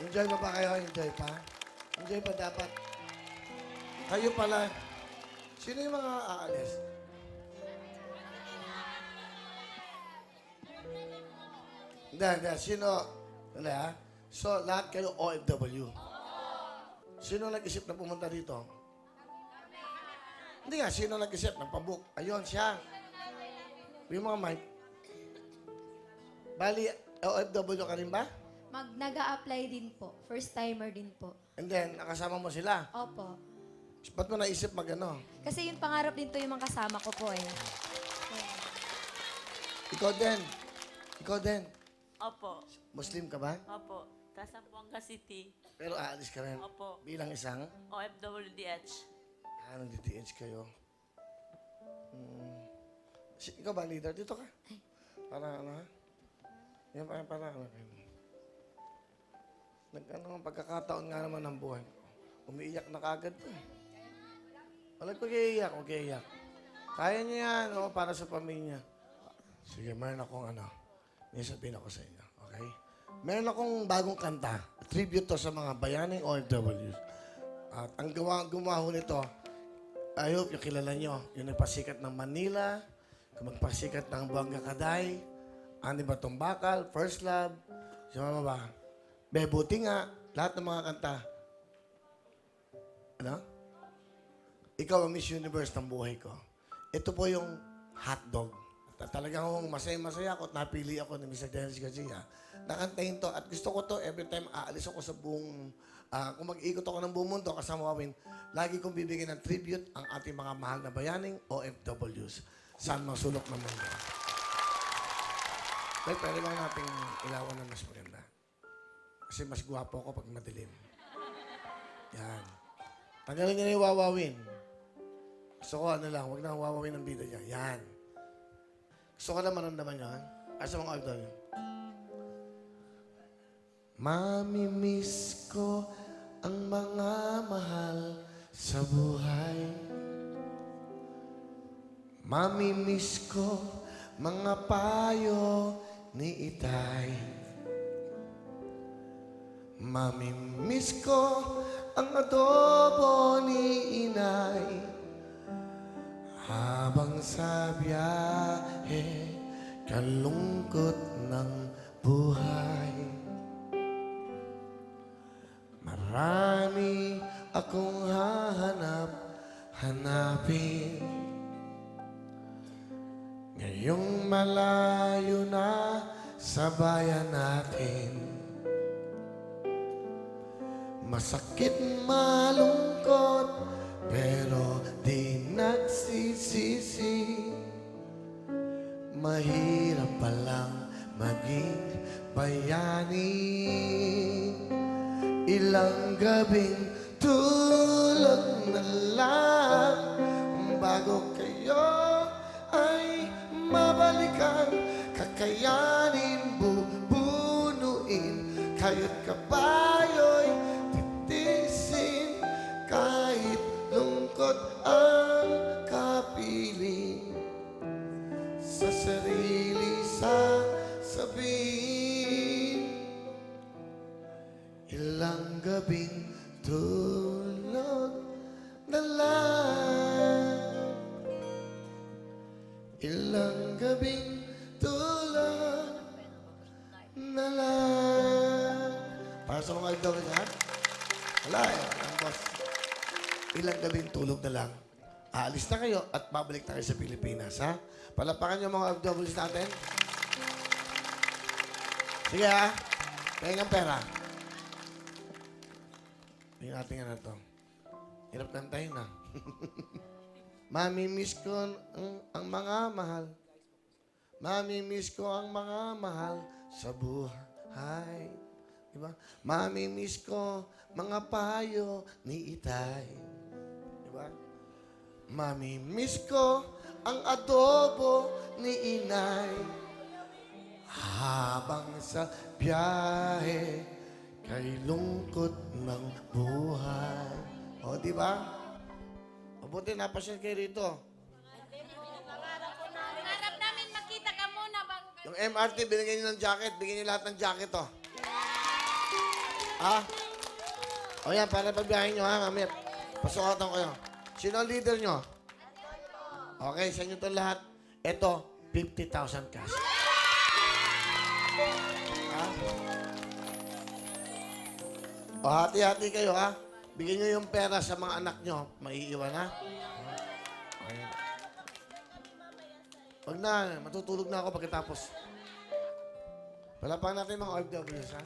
Enjoy mo ba kayo? Enjoy pa? Enjoy pa dapat. Kayo pala. Sino yung mga aalis? Hindi, hindi. Sino? Hindi ha? So, lahat kayo OFW. Sino nag-isip na pumunta dito? Hindi nga, sino nag-isip? Nagpabook. Ayun, siya. Yung mga mic. Bali, OFW ka rin ba? Mag nag apply din po. First timer din po. And then, nakasama mo sila. Opo. Ba't mo naisip mag ano? Kasi yung pangarap din to yung mga kasama ko po eh. Ikaw din. Ikaw din. Opo. Muslim ka ba? Opo. Tasampuanga City. Pero aalis ka rin. Opo. Bilang isang, OFWDH. ah, nag-DTH kayo. Hmm. Si, ikaw ba, leader? Dito ka. Para ano ha? Yan, para, para ano kayo. Nag, ano, pagkakataon nga naman ng buhay ko. Umiiyak na kagad to eh. Walang pag-iiyak, huwag iiyak. Kaya niya yan, oh, para sa pamilya. Sige, meron akong ano, may sabihin ako sa inyo, okay? Meron akong bagong kanta, tribute to sa mga bayaning OFWs. At ang gawa, gumawa nito, I hope yung kilala nyo, yung nagpasikat ng Manila, magpasikat ng Buanga Kaday, Ani Batong Bakal, First Love, si Mama ba? Bebuti nga, lahat ng mga kanta. Ano? Ikaw ang Miss Universe ng buhay ko. Ito po yung hotdog. Ta- Talagang masaya-masaya ako at napili ako ni Mr. Dennis Garcia. Nakantahin to at gusto ko to every time aalis ako sa buong, ah, kung mag-ikot ako ng buong mundo kasama kami, lagi kong bibigyan ng tribute ang ating mga mahal na bayaning OFWs. Saan mang sulok ng mundo. Pero pwede bang nating ilawan na mas maganda? Kasi mas gwapo ako pag madilim. Yan. Tanggalin niyo na yung wawawin. Gusto ko ano lang, huwag na wawawin ang bida niya. Yan. Gusto ko na maramdaman yan. Asa mga idol niyo? Mamimiss ko ang mga mahal sa buhay. Mamimiss ko mga payo ni Itay. Mamimiss ko ang adobo ni Inay. Habang sa biyahe, kalungkot ng buhay. Marami akong hahanap, hanapin. Ngayong malayo na sa bayan natin. Masakit malungkot, pero di nagsisisi. Mahirap palang maging bayani. Ilang gabing tulog na lang bago kayo ay mabalikan. Kakayanin, bubunuin, kayo't sa sarili sa sabihin. Ilang gabing tulog na lang Ilang gabing tulog na lang Para sa mga idol niya, wala eh, ang boss. Ilang gabing tulog na lang. Aalis na kayo at babalik na kayo sa Pilipinas, ha? Palapakan yung mga OFWs natin. Sige, ha? Tingin ang pera. Tingnan natin ano to. Hirap kantahin na. Mami-miss ko ang, ang mga mahal. Mami-miss ko ang mga mahal sa buhay. Diba? Mami-miss ko mga payo ni Itay. Diba? Mami-miss ko ang adobo ni Inay. Habang sa biyahe, kay lungkot ng buhay. O, di ba? Mabuti napasyal kayo rito. Harap namin makita ka muna bang Yung MRT, binigyan niyo ng jacket. Bigyan niyo lahat ng jacket, oh. Ha? O yan, para pagbiyahin nyo ha, mamit. Pasukatan ko kayo. Sino ang leader nyo? Okay, sa inyo itong lahat. Ito, 50,000 cash. Ha? O, hati-hati kayo, ha? Bigyan nyo yung pera sa mga anak nyo. Maiiwan, ha? Okay. Huwag na, matutulog na ako pagkatapos. Palapakan natin mga OFWs, ha?